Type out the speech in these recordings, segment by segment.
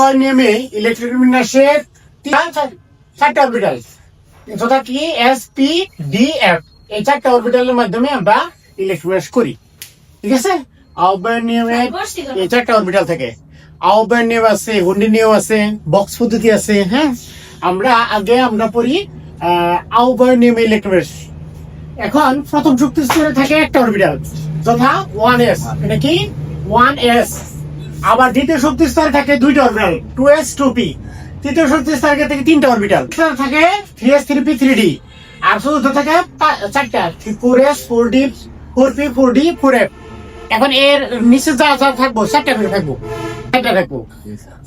Alpha নিয়মে electric বিন্যাসের চারটা অরবিটাল যথা কি এস পি ডি এফ এই চারটা অরবিটালের মাধ্যমে আমরা ইলেকট্রিক বিন্যাস করি। ঠিক আছে? আহ্বায়ন নিয়মে এই চারটা অরবিটাল থেকে। আহ্বায়ন নিয়ম আছে হুন্ডি নিয়ম আছে বক্স পদ্ধতি আছে হ্যাঁ? আমরা আগে আমরা পড়ি আহ, আহ্বায়ন নিয়মে ইলেকট্রিক বিন্যাস। এখন প্রথম শক্তি স্তরে থাকে একটা অরবিটাল যথা ওয়ান এস এটা কি? ওয়ান এস আবার দ্বিতীয় শক্তি স্তরে থাকে দুইটা orbital two s two p তৃতীয় শক্তি স্তরে থাকে তিনটা অরবিটাল থাকে three s three p three d আর চতুর্থ থাকে চারটা four s four d four p four d four f এখন এর নিচে যা যা থাকব চারটা করে থাকব। চারটা থাকব।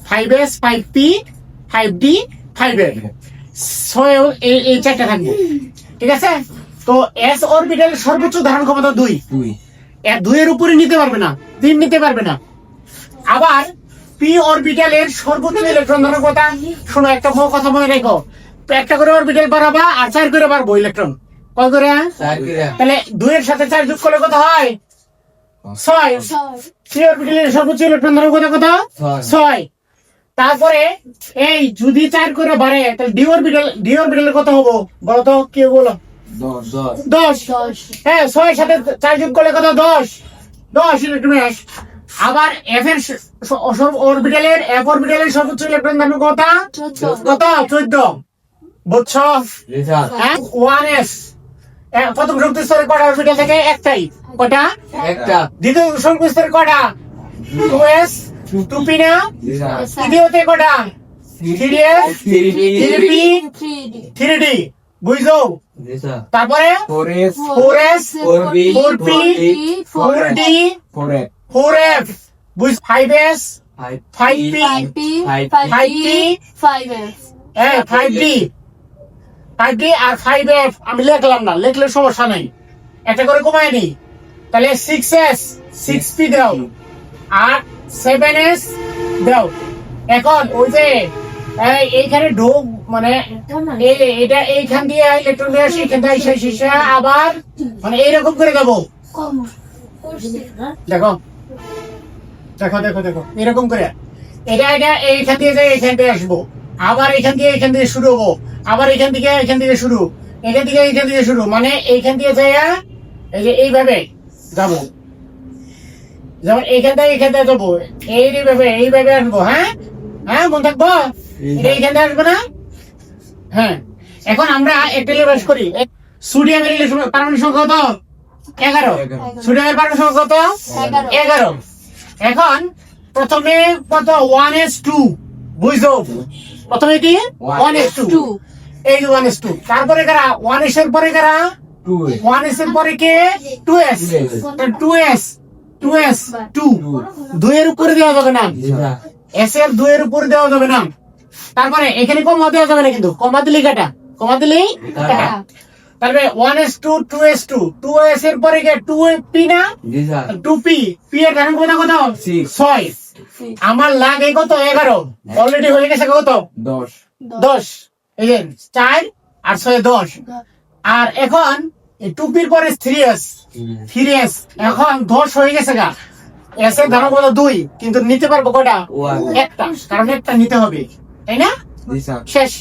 Five s five p five d five f ছয় এই এই চারটা থাকব। ঠিক আছে? তো এস অরবিটাল সর্বোচ্চ ধারণ ক্ষমতা দুই। দুই। এর দুইয়ের উপরে নিতে পারবে না তিন নিতে পারবে না। আবার পি অরবিটালের সর্বোচ্চ ইলেকট্রন ধারণ ক্ষমতা শোনো একটা ম- কথা মনে রেখো। একটা করে অরবিটাল বাড়াবা আর চার করে পারব ইলেকট্রন কয় করে? চার কিরা। তাহলে দুইয়ের সাথে চার যোগ করলে কত হয়? ছয়। পি অরবিটালের সর্বোচ্চ ইলেকট্রন ধারণ ক্ষমতা কত? ছয়। তারপরে এই যদি চার করে বাড়ে তাহলে ডি অরবিটাল ডি অরবিটালের কত হব? বলো তো কি বলো। দশ দশ। দশ। হ্যাঁ ছয়ের সাথে চার যোগ করলে কত? দশ। দশ ইলেকট্রন আবার এফ এর অরবিটালের এফ অরবিটালের সর্বোচ্চ ইলেকট্রন দাম কত কত? চোদ্দ। বুঝছ? হ্যাঁ? ওয়ান এস প্রথম শক্তি স্তরের কটা অরবিটাল থেকে? একটাই। কটা? একটা। দ্বিতীয় শক্তি স্তরের কটা? টু এস টু পি না? তৃতীয়তে কটা? Three s? Three three p? Three d বুঝছ? তারপরে? Four s. Four s four b. Four p four d. Four f four f বুঝ ফাইভ এস ফাইভ ফাইভ হ্যাঁ ডি ফাইভ ডি আর five f আমি লিখলাম না লিখলে সমস্যা নাই। একটা করে কমায় নি তাহলে সিক্স এস সিক্স পি দাও। আর সেভেন এস দাও। এখন ওই যে এই- এইখানে ঢোক মানে এই- এটা এইখান দিয়ে ইলেকট্রন দিয়ে আসে এসে আবার মানে এইরকম করে দেবো। দেখো দেখো দেখো দেখো এরকম করে। এটা এটা এইখান দিয়ে যাই এইখান দিয়ে আসব আবার এখান দিয়ে এখান দিয়ে শুরু হব আবার এখান থেকে এখান থেকে শুরু এখান থেকে এখান থেকে শুরু মানে এইখান দিয়ে যাইয়া এই যে এইভাবে যাব। যেমন এইখান থেকে এখান থেকে যাব এইভাবে এইভাবে আসব হ্যাঁ? হ্যাঁ মন থাকব? এটা এইখান থেকে আসব না? হ্যাঁ। এখন আমরা একটা লেবাস করি। সোডিয়ামের পারমাণবিক সংখ্যা কত? এগারো। সুডিয়ামের সোডিয়ামের পারমাণবিক সংখ্যা কত এগারো। এখন প্রথমে কত? ওয়ান এস টু বুঝছ? প্রথমে কি? ওয়ান এস টু এই যে ওয়ান এস টু তারপরে কারা? ওয়ান এস এর পরে কারা? ওয়ান এস এর পরে কে? Two s two s two s two দুইয়ের উপরে দেওয়া যাবে না। এস এর দুইয়ের উপরে দেওয়া যাবে না। তারপরে এখানে কমা দেওয়া যাবে না কিন্তু। কমা দিলেই কাটা। কমা দিলেই কাটা। তারপরে one s two two s two two s এর পরে কে টু পি না? টু পি পি এর ধারণ কত? ছয়। আমার লাগে কত? এগারো। অলরেডি হয়ে গেছে কত? দশ। দশ। এই যে চার আর ছয় দশ। আর এখন টুপির পরে থ্রি এস থ্রি এস এখন দশ হয়ে গেছে গা। এস এর ধারণ কত? দুই। কিন্তু নিতে পারব কটা. একটা। কারণ একটা নিতে হবে। তাই না? শেষ।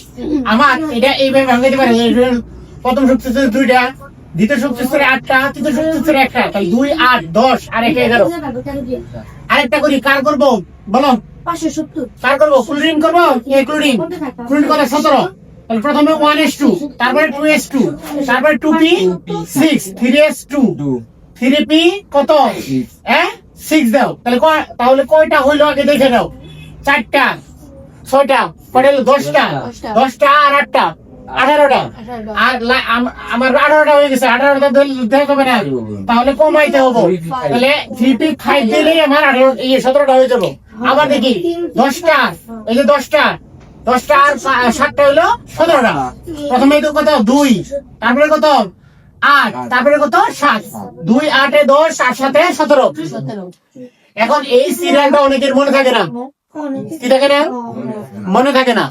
আমার এটা এইভাবে ভাঙাতে পারে। প্রথম শক্তি স্তরে দুইটা দ্বিতীয় শক্তি স্তরে আটটা তৃতীয় শক্তি স্তরে একটা তাই দুই আট দশ আর এক এগারো। আরেকটা করি কার করব? বলো। পাঁচশো সত্তর। কার করব? ক্লোরিন করব? ক্লোরিন? ক্লোরিন কত সতেরো। প্রথমে ওয়ান এস টু তারপরে টু এস টু তারপরে two p six three s two two three p কত? হ্যাঁ? সিক্স দাও। তাহলে কয়- তাহলে কয়টা হইল আগে দেখে দাও চারটা ছয়টা কয়টা হলো দশটা। দশটা আর আটটা। আঠারোটা। আমার আঠারোটা হয়ে গেছে আঠারোটা দিতে হবে না তাহলে কমাইতে হব. তাহলে থ্রি ফাইভ দিলেই আমার আঠারো ইয়ে সতেরোটা হয়ে যাব। আবার দেখি দশটা এই যে দশটা দশটা আর সাতটা হইল সতেরোটা। প্রথমে তো কত? দুই। তারপরে কত? আট। তারপরে কত? সাত। দুই আটে দশ আর সাথে সতেরো। এখন এই সিরিয়ালটা অনেকের মনে থাকে না। কি থাকে না? মনে থাকে না।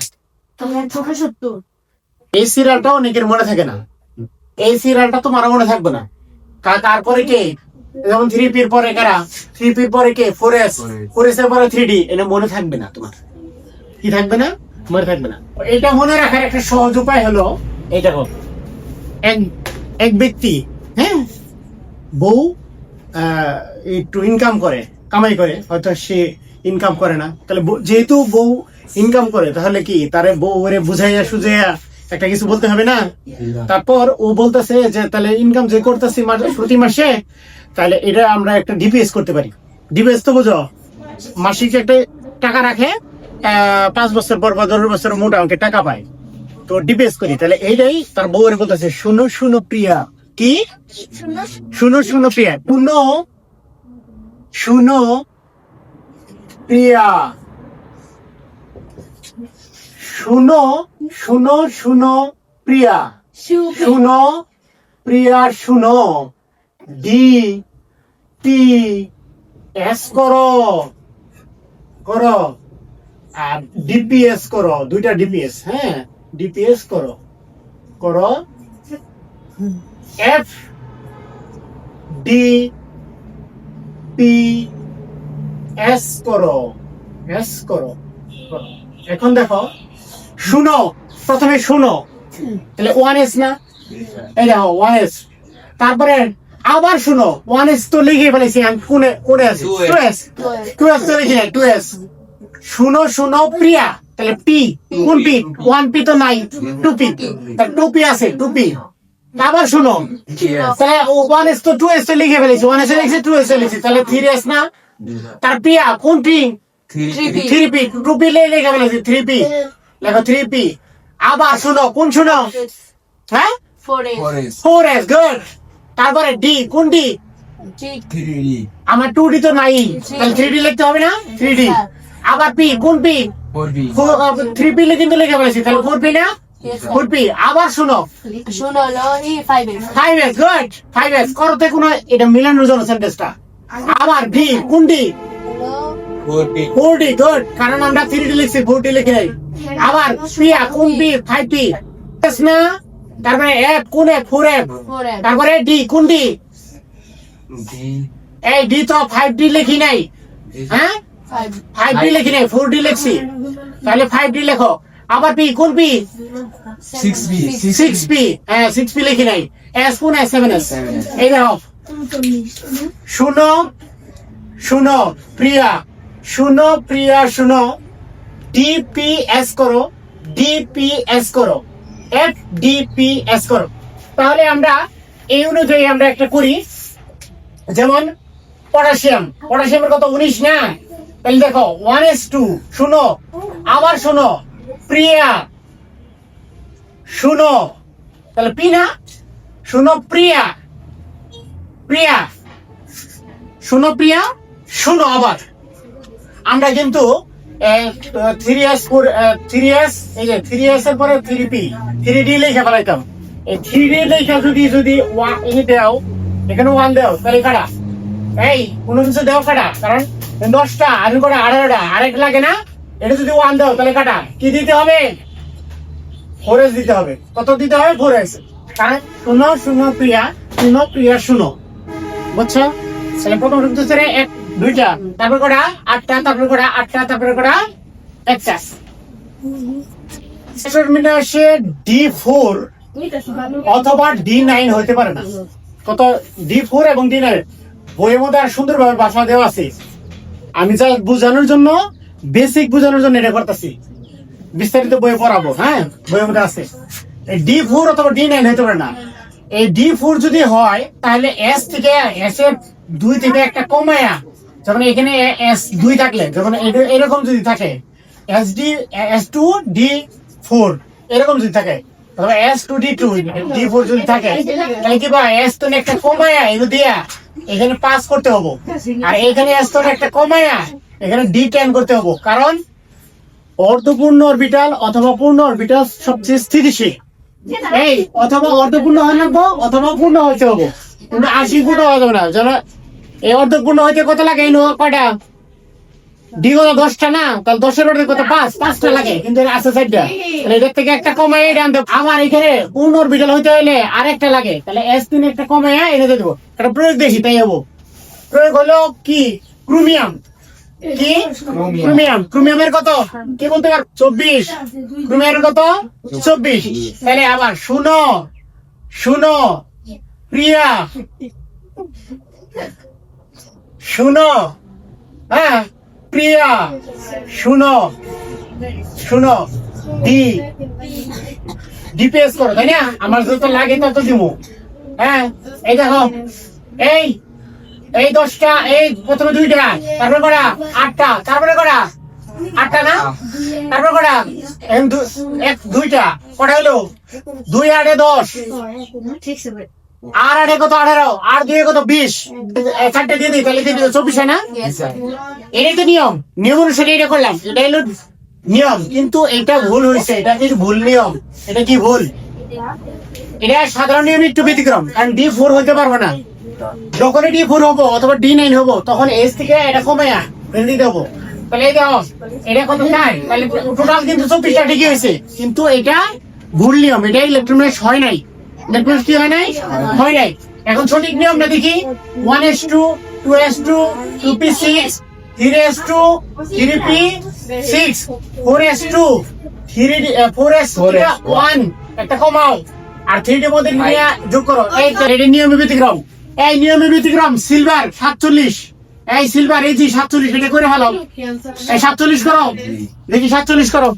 ছশো সত্তর। এই সিরিয়ালটা অনেকের মনে থাকে না। এই সিরিয়ালটা তোমার মনে থাকবে না। তারপরে কে? যেমন থ্রি পির পরে কারা? থ্রি পির পরে কে? ফোর এস ফোর এস এর পরে থ্রি ডি এটা মনে থাকবে না তোমার। কি থাকবে না? মনে থাকবে না। এটা মনে রাখার একটা সহজ উপায় হলো এই দেখো। এক এক ব্যক্তি হ্যাঁ? বউ একটু ইনকাম করে কামাই করে হয়তো সে ইনকাম করে না। তাহলে যেহেতু বউ ইনকাম করে তাহলে কি? তারে বউ ওরে বুঝাইয়া সুঝাইয়া একটা কিছু বলতে হবে না? তারপর ও বলতেছে যে তাহলে ইনকাম যে করতেছি প্রতি মাসে তাহলে এটা আমরা একটা ডিপিএস করতে পারি। ডিপিএস তো বুঝো মাসিক একটা টাকা রাখে পাঁচ বছর পর বা দশ বছর মোটা অঙ্কের টাকা পায়। তো ডিপিএস করি তাহলে এইটাই তার বউয়ের বলতেছে শুনো শুনো প্রিয়া। কি? শুনো শুনো প্রিয়া। শুনো শুনো প্রিয়া। শুনো শুনো শুনো প্রিয়া। শুনো প্রিয়া শুনো। ডি টি এস করো। করো। আর ডিপিএস করো দুইটা ডিপিএস হ্যাঁ? ডিপিএস করো। করো। এফ ডি পি এস করো। এস করো। করো। এখন দেখো শুনো প্রথমে শুনো। তাহলে ওয়ান এস না? এই দেখো ওয়ান এস তারপরে আবার শুনো ওয়ান এস তো লিখে ফেলেছি আমি কোনে কোনে আছি? টু এস টু এস তো লিখে টু এস শুনো শুনো প্রিয়া। তাহলে পি কোন পি ওয়ান পি তো নাই টু পি তাহলে টু পি আছে টু পি আবার শুনো। তাহলে ওয়ান এস তো টু এস তো লিখে ফেলেছি ওয়ান এস লিখেছি টু এস লিখেছি তাহলে থ্রি এস না? তার প্রিয়া কোন p three p two p লিখে ফেলেছি থ্রি পি লেখো থ্রি পি আবার শুনো কোন শুনো হ্যাঁ ফোর এস গুড তারপরে ডি কোন ডি আমার টু ডি তো নাই তাহলে থ্রি ডি লিখতে হবে না থ্রি ডি আবার পি কোন পি থ্রি পি কিন্তু লিখে ফেলেছি তাহলে ফোর পি না ফোর পি আবার শুনো শোনো five x five s good five s করতে কোনো এটা মিলানোর জন্য সেন্টেন্সটা আবার ভি কোন ডি হলো ফোর ডি গুড কারণ আমরা থ্রি ডি লিখছি ফোর ডি লিখে নাই। আবার পিয়া কোন পি ফাইভ পি না? তারপরে এফ কোন এফ ফোর এফ তারপরে ডি কোন ডি এই ডি তো ফাইভ ডি লিখি নাই। হ্যাঁ? ফাইভ ডি লিখি নাই ফোর ডি লিখছি। তাহলে ফাইভ ডি লেখো। আবার পি কোন পি সিক্স পি হ্যাঁ সিক্স পি লিখি নাই। এস কোন এস সেভেন এস এই দেখো শুনো শুনো প্রিয়া। শুনো প্রিয়া, শুনো। ডিপিএস করো ডিপিএস করো। এফ ডিপিএস করো। তাহলে আমরা এই অনুযায়ী আমরা একটা করি। যেমন পটাশিয়াম। পটাশিয়ামের কত? উনিশ না? তাহলে দেখো, ওয়ান এস টু। শুনো, আবার শুনো। প্রিয়া, শুনো। তাহলে পি না? শুনো প্রিয়া। প্রিয়া, শুনো প্রিয়া, শুনো আবার। আমরা কিন্তু three s four three s এই যে থ্রি এস এর পরে থ্রি পি থ্রি ডি লেখা এই থ্রি ডি লেখা যদি যদি এই দেও, এখানে ওয়ান দেও, তাহলে কাটা এই, কোনো কিছু দেও কাটা কারণ দশটা আমি আঠারোটা আরেক লাগে না। এটা যদি ওয়ান দাও, তাহলে কাটা। কি দিতে হবে? ফোর এস দিতে হবে। কত দিতে হবে? ফোর এস কারণ শুনো শুনো প্রিয়া শুনো প্রিয়া শুনো বুঝছ? প্রথম এক। দুইটা, তারপর কটা? আটটা, তারপর কটা? আটটা, তারপর কটা? একটা। সে ডি ফোর অথবা ডি নাইন হতে পারে না। কত? ডি ফোর এবং ডি নাইন বইয়ের মধ্যে আর সুন্দরভাবে ভাষা দেওয়া আছে। আমি যা বোঝানোর জন্য বেসিক বোঝানোর জন্য এটা করতেছি। বিস্তারিত বই পড়াবো হ্যাঁ? বইয়ের মধ্যে আছে। ডি ফোর অথবা ডি নাইন হতে পারে না। এই ডি ফোর যদি হয়, তাহলে এস থেকে এস এর দুই থেকে একটা কমায়া যেমন এখানে এস দুই থাকলে এটা- এরকম যদি থাকে s d s two d four এরকম যদি থাকে s two d two d four যদি থাকে, তাহলে কি বা এস তো একটা কমায়া, এগুলো দিয়া এখানে পাস করতে হব। আর এখানে এস তো একটা কমায়া, এখানে ডি টেন করতে হব। কারণ অর্ধপূর্ণ অরবিটাল অথবা পূর্ণ অরবিটাল সবচেয়ে স্থিতিশীল। এই, অথবা অর্ধপূর্ণ হয়ে লাগবো অথবা পূর্ণ হইতে হব। আশি পূর্ণ হওয়া যাবে না। যেন এই অর্ধপূর্ণ হইতে কত লাগে? এই নো- কয়টা? ডি দশটা না? তাহলে দশের অর্ধেক কত? পাঁচ পাঁচটা লাগে। কিন্তু আছে চারটা। তাহলে এদের থেকে একটা কমাই এটা আনতে আমার এখানে পূর্ণ অরবিটাল হইতে হইলে আরেকটা লাগে। তাহলে এস তিন একটা কমাই এনে দেবো। এটা প্রয়োগ বেশি তাই হব। প্রয়োগ হলো কি? ক্রোমিয়াম। কি? ক্রোমিয়াম। ক্রোমিয়ামের কত? কি বলতে পার চব্বিশ। ক্রোমিয়ামের কত? চব্বিশ। তাহলে আবার শুনো শুনো প্রিয়া শুনো। হ্যাঁ প্রিয়া, শুনো। শুনো। ডি ডিপিএস করো, তাই না? আমার যত লাগে তত দিব হ্যাঁ এই দেখো, এই এই দশটা, এই প্রথমে দুইটা, তারপরে করা আটটা, তারপরে করা আটটা না? তারপরে করা দু- এক, দুইটা। কটা হলো? দুই আটে দশ। আর আটে কত আঠারো? আর দুই কত বিশ? চারটে দিয়ে দিই তাহলে চব্বিশ হয় না? এটাই তো নিয়ম। নিয়ম অনুসারে এটা করলাম। এটা হলো নিয়ম। কিন্তু এটা ভুল হয়েছে। এটা কিন্তু ভুল নিয়ম। এটা কি ভুল? এটা সাধারণ নিয়ম একটু ব্যতিক্রম। কারণ ডি ফোর হইতে পারবে না। যখন ডি ফোর হব অথবা ডি নাইন হব তখন এস থেকে এটা কমে দেবো। তাহলে এটা কত নাই? তাহলে টোটাল কিন্তু চব্বিশটা ঠিকই হয়েছে। কিন্তু এটা ভুল নিয়ম। এটা ইলেকট্রনিক্স হয় নাই। কি হয় নাই? হয় নাই। এখন সঠিক নিয়মটা দেখি? One s two two s two two p six three s two three p six four s two three four s one একটা কমাও। আর থ্রি ডি মধ্যে যোগ করো। এই এটা নিয়মে ব্যতিক্রম। এই নিয়মে ব্যতিক্রম। সিলভার সাতচল্লিশ। এই সিলভার এই যে সাতচল্লিশ এটা করে ভালো এই সাতচল্লিশ করো। দেখি সাতচল্লিশ করো।